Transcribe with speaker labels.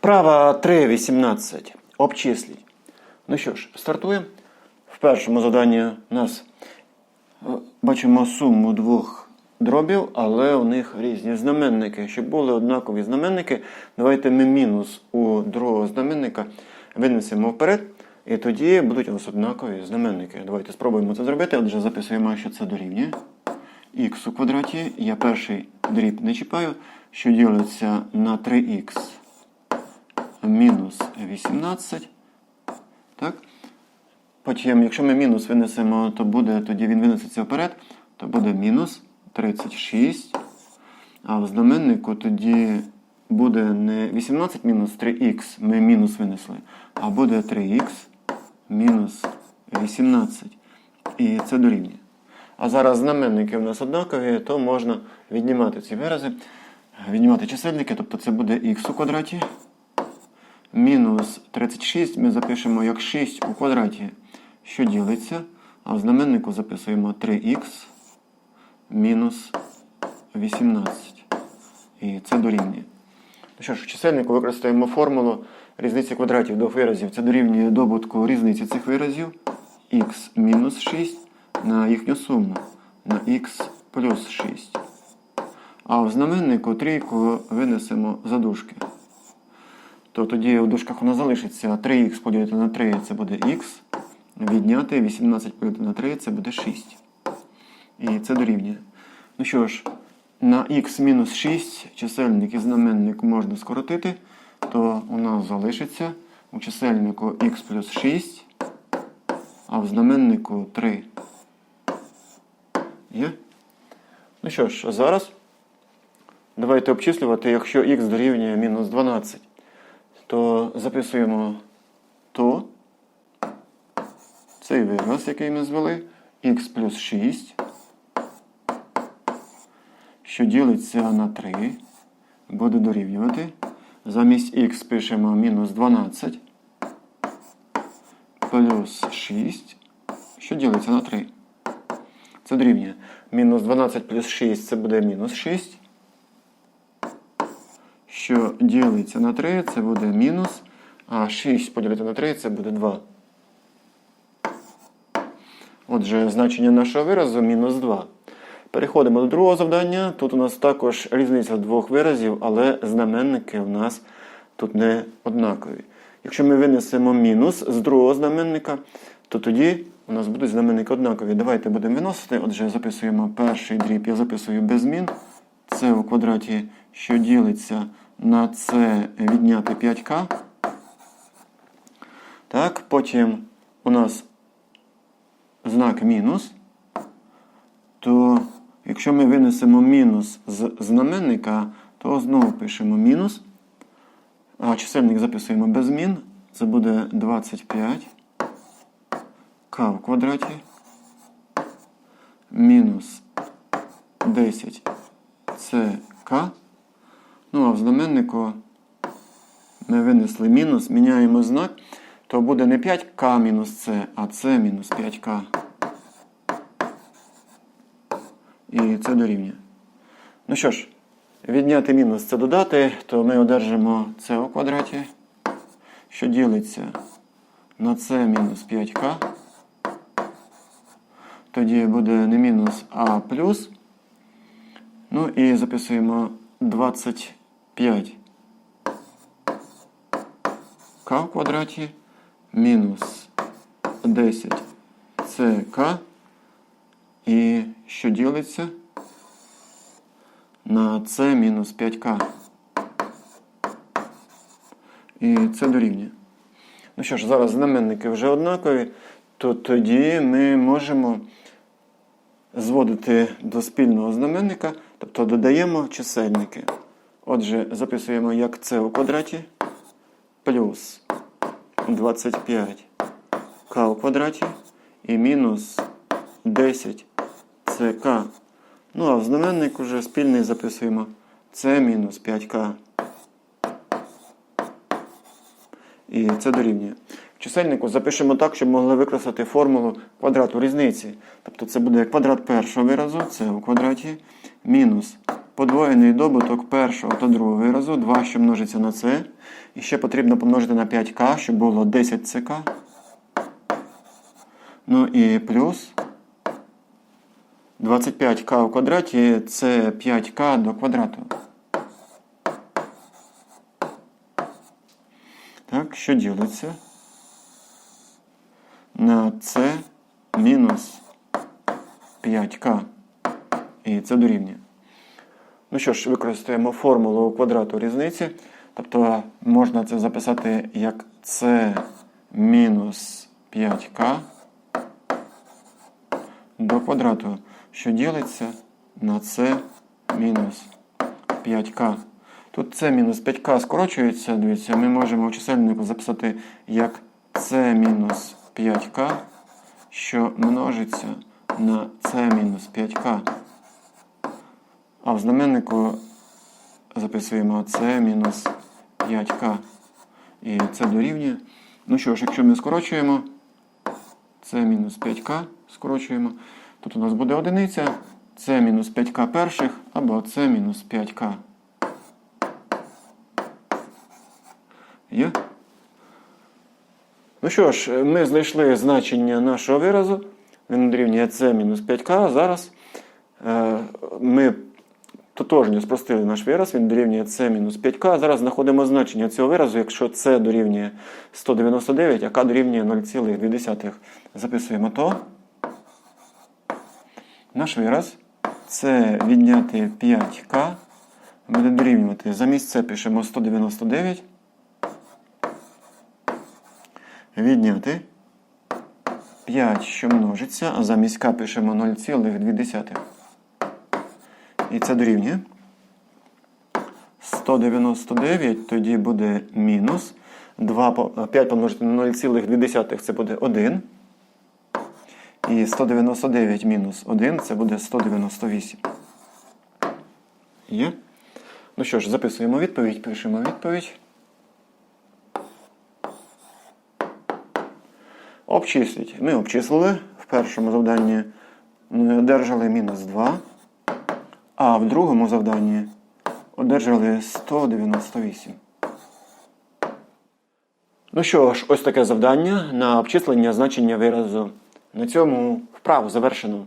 Speaker 1: Вправа 3.18. Обчисліть. Ну що ж, стартуємо. В першому заданні нас е, бачимо суму двох дробів, але у них різні знаменники. Щоб були однакові знаменники, давайте ми мінус у другого знаменника винесемо вперед, і тоді будуть у нас однакові знаменники. Давайте спробуємо це зробити. Отже, записуємо, що це дорівнює. х у квадраті. Я перший дріб не чіпаю, що ділиться на 3х мінус 18. Так? Потім, якщо ми мінус винесемо, то буде, тоді він винесеться вперед, то буде мінус 36. А в знаменнику тоді буде не 18 мінус 3х, ми мінус винесли, а буде 3х мінус 18. І це дорівнює. А зараз знаменники в нас однакові, то можна віднімати ці вирази, віднімати чисельники, тобто це буде х у квадраті. Мінус 36 ми запишемо як 6 у квадраті, що ділиться, а в знаменнику записуємо 3х мінус 18. І це дорівнює. Ну що ж, в чисельнику використаємо формулу різниці квадратів двох виразів. Це дорівнює добутку різниці цих виразів х мінус 6 на їхню суму на х плюс 6. А в знаменнику трійку винесемо за дужки. То тоді у дужках воно залишиться 3х поділити на 3 це буде х. Відняти 18 поділити на 3 це буде 6. І це дорівнює. Ну що ж, на х мінус 6 чисельник і знаменник можна скоротити, то у нас залишиться у чисельнику х плюс 6, а в знаменнику 3. Є? Ну що ж, зараз давайте обчислювати, якщо х дорівнює мінус 12, то записуємо то цей вираз, який ми звели, х плюс 6, що ділиться на 3, буде дорівнювати. Замість х пишемо мінус 12 плюс 6, що ділиться на 3. Це дорівнює. Мінус 12 плюс 6 це буде мінус 6. Що ділиться на 3, це буде мінус. А 6 поділити на 3 це буде 2. Отже, значення нашого виразу мінус 2. Переходимо до другого завдання. Тут у нас також різниця двох виразів, але знаменники у нас тут не однакові. Якщо ми винесемо мінус з другого знаменника, то тоді у нас будуть знаменники однакові. Давайте будемо виносити. Отже, записуємо перший дріб, я записую без змін. Це у квадраті, що ділиться на це відняти 5к. Так, потім у нас знак мінус. То якщо ми винесемо мінус з знаменника, то знову пишемо мінус. А чисельник записуємо без змін. Це буде 25 к в квадраті мінус 10 ck. Ну, а в знаменнику ми винесли мінус, міняємо знак, то буде не 5к мінус c, а c мінус 5к. І це дорівнює. Ну що ж, відняти мінус це додати, то ми одержимо c у квадраті, що ділиться на c мінус 5к. Тоді буде не мінус, а плюс. Ну і записуємо 25 к в квадраті мінус 10 ck. І що ділиться на c мінус 5к. І це дорівнює. Ну що ж, зараз знаменники вже однакові, то тоді ми можемо зводити до спільного знаменника, тобто додаємо чисельники. Отже, записуємо як c у квадраті плюс 25 к у квадраті і мінус 10 ck. Ну, а в знаменник уже спільний записуємо c мінус 5к. І це дорівнює. В чисельнику запишемо так, щоб могли використати формулу квадрату різниці. Тобто це буде квадрат першого виразу, це у квадраті, мінус подвоєний добуток першого та другого виразу, 2, що множиться на це. І ще потрібно помножити на 5к, щоб було 10 ck. Ну і плюс 25к у квадраті це 5к до квадрату. Так, що ділиться? На це мінус 5к. І це дорівнює. Ну що ж, використаємо формулу квадрату різниці. Тобто можна це записати як це мінус 5к до квадрату, що ділиться на це мінус 5к. Тут це мінус 5к скорочується, дивіться, ми можемо в чисельнику записати як це мінус 5к, що множиться на це мінус 5к. А в знаменнику записуємо це мінус 5к. І це дорівнює. Ну що ж, якщо ми скорочуємо, це мінус 5к скорочуємо. Тут у нас буде одиниця, це мінус 5к перших, або це мінус 5к. Є? Ну що ж, ми знайшли значення нашого виразу. Він дорівнює це мінус 5к. Зараз е, ми тотожньо спростили наш вираз, він дорівнює це мінус 5к. Зараз знаходимо значення цього виразу, якщо це дорівнює 199, а к дорівнює 0,2. Записуємо то. Наш вираз це відняти 5к. Буде дорівнювати. Замість це пишемо 199. Відняти 5, що множиться, а замість к пишемо 0,2. І це дорівнює. 199 тоді буде мінус. 2, 5 помножити на 0,2 це буде 1. І 199 мінус 1 це буде 198. Є? Ну що ж, записуємо відповідь, пишемо відповідь. Обчисліть. Ми обчислили. В першому завданні ми одержали мінус 2, а в другому завданні одержали 198. Ну що ж, ось таке завдання на обчислення значення виразу. На цьому вправу завершено.